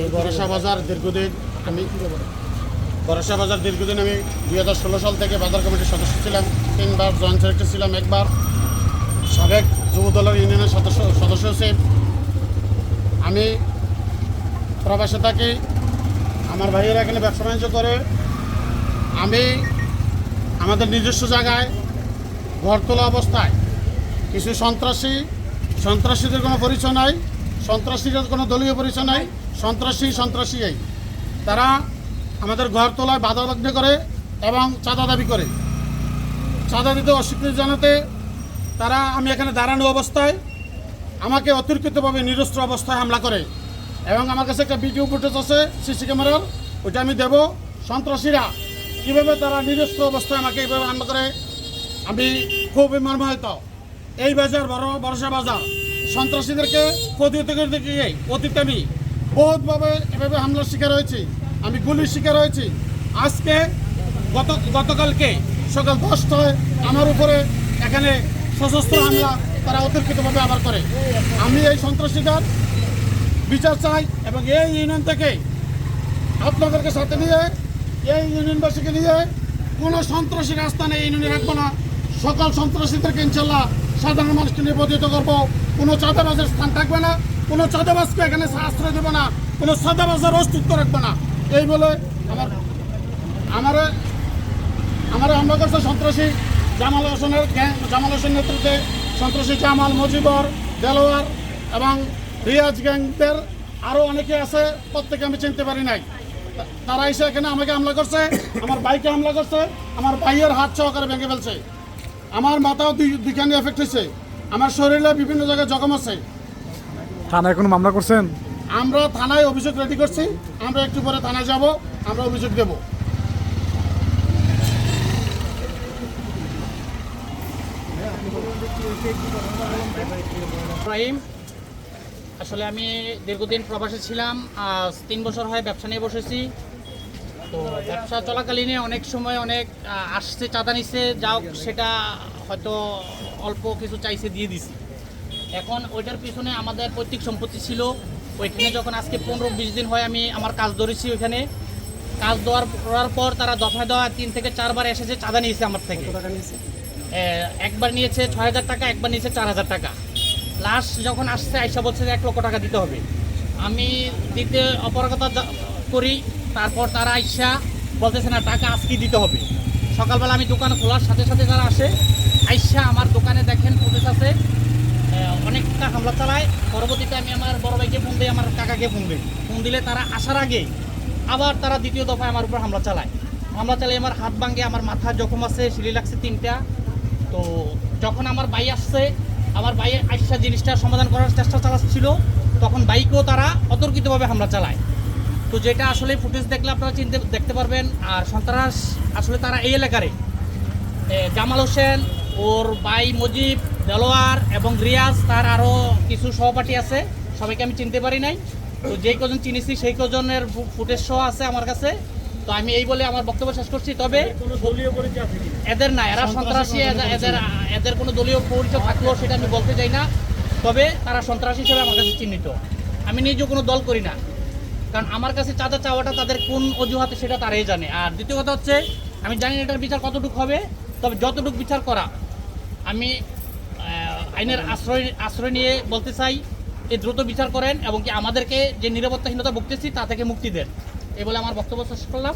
এই বরসা বাজার দীর্ঘদিন আমি বরসা বাজার দীর্ঘদিন আমি দুই হাজার ষোলো সাল থেকে বাজার কমিটির সদস্য ছিলাম। তিনবার জয়েন্ট সেক্রেটারি ছিলাম, একবার সাবেক যুব দলের ইউনিয়নের সদস্য সদস্য ছিলাম আমি প্রবাসে থাকি, আমার ভাইয়েরা এখানে ব্যবসা বাণিজ্য করে। আমি আমাদের নিজস্ব জায়গায় ঘর তোলা অবস্থায় কিছু সন্ত্রাসী সন্ত্রাসীদের কোনো পরিচয় নাই, সন্ত্রাসীদের কোনো দলীয় পরিচয় নাই। সন্ত্রাসী সন্ত্রাসী তারা আমাদের ঘর তোলায় বাধা লগ্ন করে এবং চাঁদা দাবি করে। চাঁদা দিতে অস্বীকৃতি জানাতে তারা আমি এখানে দাঁড়ানো অবস্থায় আমাকে অতিরিক্তভাবে নিরস্ত্র অবস্থায় হামলা করে এবং আমার কাছে একটা ভিডিও ফুটেজ আছে, সিসি ক্যামেরার, ওইটা আমি দেব। সন্ত্রাসীরা কীভাবে তারা নিরস্ত্র অবস্থায় আমাকে এইভাবে হামলা করে, আমি খুবই মর্মাহত। এই বাজার বড় বর্ষা বাজার। সন্ত্রাসীদেরকে প্রতিহত করতে গিয়ে অতীত আমি। বহুতভাবে এভাবে হামলার শিকার হয়েছি। আমি গুলির শিকার হয়েছি। আজকে গত গতকালকে সকাল দশটায় আমার উপরে এখানে সশস্ত্র হামলা তারা অতিরিক্তভাবে আবার করে। আমি এই সন্ত্রাসীদের বিচার চাই এবং এই ইউনিয়ন থেকে আপনাদেরকে সাথে নিয়ে, এই ইউনিয়নবাসীকে নিয়ে কোনো সন্ত্রাসী রাস্তা নেই ইউনিয়নে রাখব না। সকল সন্ত্রাসীদেরকে ইনশাল্লাহ সাধারণ মানুষকে নিবেদিত করব। কোনো চাঁদাবাজের স্থান থাকবে না। কোনো চাঁদাবাজকে এখানে আশ্রয় দেবো না, কোনো চাঁদাবাজের অস্তিত্ব রাখব না। এই বলে আমার আমার আমার হামলা করছে সন্ত্রাসী জামাল হোসেনের জামাল হোসেন নেতৃত্বে সন্ত্রাসী জামাল মজিবর, দেলোয়ার এবং রিয়াজ গ্যাংদের আরও অনেকে আছে প্রত্যেকে আমি চিনতে পারি নাই। তারা এসে এখানে আমাকে হামলা করছে, আমার বাইকে হামলা করছে, আমার ভাইয়ের হাত সহকারে ভেঙে ফেলছে। আমার মাথাও দুই দুইখানি এফেক্ট হয়েছে। আমার শরীরে বিভিন্ন জায়গায় জখম আছে থানায় কোনো মামলা করছেন? আমরা থানায় অভিযোগ রেডি করছি। আমরা একটু পরে থানায় যাব আমরা অভিযোগ দেবো। রহিম আসলে আমি দীর্ঘদিন প্রবাসে ছিলাম আজ তিন বছর হয় ব্যবসা নিয়ে বসেছি। তো ব্যবসা চলাকালীনে অনেক সময় অনেক আসছে চাঁদা নিচ্ছে যাও সেটা হয়তো অল্প কিছু চাইছে দিয়ে দিছি। এখন ওইটার পিছনে আমাদের পৈতৃক সম্পত্তি ছিল। ওইখানে যখন আজকে পনেরো বিশ দিন হয় আমি আমার কাজ ধরেছি ওইখানে। কাজ দেওয়ার করার পর তারা দফায় দেওয়া তিন থেকে চারবার এসেছে চাঁদা নিয়েছে আমার থেকে। একবার নিয়েছে ছয় হাজার টাকা একবার নিয়েছে চার হাজার টাকা। লাস্ট যখন আসছে আইসা বলছে যে এক লক্ষ টাকা দিতে হবে। আমি দিতে অপরাগতা করি তারপর তারা আইসা বলতেছে না টাকা আজকেই দিতে হবে। সকালবেলা আমি দোকান খোলার সাথে সাথে তারা আসে। আইসা আমার দোকানে দেখেন পুলিশ আছে। অনেকটা হামলা চালায়, পরবর্তীতে আমি আমার বড় ভাইকে ফোন দিই আমার কাকাকে ফোন দিই। ফোন দিলে তারা আসার আগে আবার তারা দ্বিতীয় দফায় আমার উপর হামলা চালায়। হামলা চালিয়ে আমার হাত ভাঙে আমার মাথা জখম আছে সিলি লাগছে তিনটা। তো যখন আমার বাই আসছে, আমার ভাই আইসা জিনিসটা সমাধান করার চেষ্টা চালাচ্ছিল, তখন বাইকেও তারা অতর্কিতভাবে হামলা চালায়। তো যেটা আসলে ফুটেজ দেখলে আপনারা চিনতে, দেখতে পারবেন, আর সন্ত্রাস আসলে তারা এই এলাকারে জামাল হোসেন, ওর ভাই মজিব দেলোয়ার এবং রিয়াজ তার আরও কিছু সহপাঠী আছে সবাইকে আমি চিনতে পারি নাই। তো যেই কজন চিনেছি সেই কজনের ফুটেজ সহ আছে আমার কাছে। তো আমি এই বলে আমার বক্তব্য শেষ করছি। তবে এদের না এরা সন্ত্রাসী এদের এদের এদের কোনো দলীয় পরিচয় থাকলেও সেটা আমি বলতে চাই না। তবে তারা সন্ত্রাসী হিসেবে আমার কাছে চিহ্নিত। আমি নিজেও কোনো দল করি না। কারণ আমার কাছে চাঁদা চাওয়াটা তাদের কোন অজুহাতে সেটা তারাই জানে। আর দ্বিতীয় কথা হচ্ছে আমি জানি না এটার বিচার কতটুকু হবে তবে যতটুকু বিচার করা আমি আইনের আশ্রয় আশ্রয় নিয়ে বলতে চাই, এ দ্রুত বিচার করেন এবং কি আমাদেরকে যে নিরাপত্তাহীনতা ভুগতেছি তা থেকে মুক্তি দেন। এ বলে আমার বক্তব্য শেষ করলাম।